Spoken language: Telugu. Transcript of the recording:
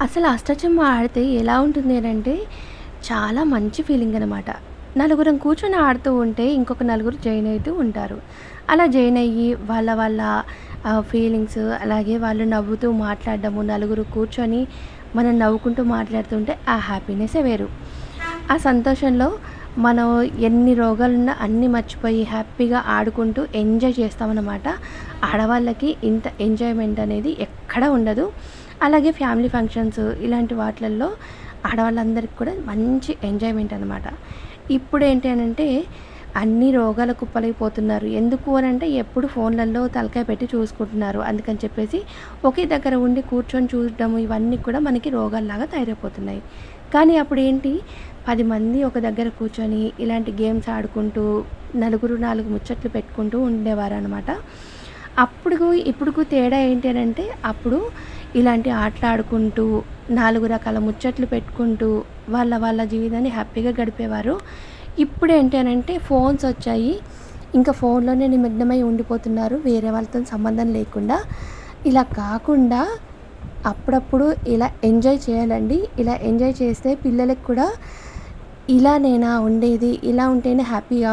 అసలు అష్టచమ్మ ఆడితే ఎలా ఉంటుంది అంటే చాలా మంచి ఫీలింగ్ అనమాట నలుగురం కూర్చొని ఆడుతూ ఉంటే ఇంకొక నలుగురు జాయిన్ అవుతూ ఉంటారు. అలా జాయిన్ అయ్యి వాళ్ళ వాళ్ళ ఫీలింగ్స్ అలాగే వాళ్ళు నవ్వుతూ మాట్లాడడము నలుగురు కూర్చొని మనం నవ్వుకుంటూ మాట్లాడుతుంటే ఆ హ్యాపీనెస్సే వేరు. ఆ సంతోషంలో మనం ఎన్ని రోగాలున్నా అన్నీ మర్చిపోయి హ్యాపీగా ఆడుకుంటూ ఎంజాయ్ చేస్తామన్నమాట. ఆడవాళ్ళకి ఇంత ఎంజాయ్మెంట్ అనేది ఎక్కడ ఉండదు. అలాగే ఫ్యామిలీ ఫంక్షన్స్ ఇలాంటి వాటిల్లో ఆడవాళ్ళందరికీ కూడా మంచి ఎంజాయ్మెంట్ అనమాట ఇప్పుడు ఏంటి అని అంటే అన్ని రోగాల కుప్పలైపోతున్నారు ఎందుకు అని అంటే ఎప్పుడు ఫోన్లలో తలకాయ పెట్టి చూసుకుంటున్నారు. అందుకని చెప్పేసి ఒకే దగ్గర ఉండి కూర్చొని చూడడం ఇవన్నీ కూడా మనకి రోగాల్లాగా తయారైపోతున్నాయి. కానీ అప్పుడు ఏంటి పది మంది ఒక దగ్గర కూర్చొని ఇలాంటి గేమ్స్ ఆడుకుంటూ నలుగురు నాలుగు ముచ్చట్లు పెట్టుకుంటూ ఉండేవారు అనమాట అప్పుడు ఇప్పుడు తేడా ఏంటి అని అంటే అప్పుడు ఇలాంటి ఆటలు ఆడుకుంటూ నాలుగు రకాల ముచ్చట్లు పెట్టుకుంటూ వాళ్ళ వాళ్ళ జీవితాన్ని హ్యాపీగా గడిపేవారు. ఇప్పుడు ఏంటి అని అంటే ఫోన్స్ వచ్చాయి. ఇంకా ఫోన్లోనే నిమగ్నమై ఉండిపోతున్నారు. వేరే వాళ్ళతో సంబంధం లేకుండా. ఇలా కాకుండా అప్పుడప్పుడు ఇలా ఎంజాయ్ చేయాలండి. ఇలా ఎంజాయ్ చేస్తే పిల్లలకు కూడా ఇలా నేనా ఉండేది ఇలా ఉంటేనే హ్యాపీగా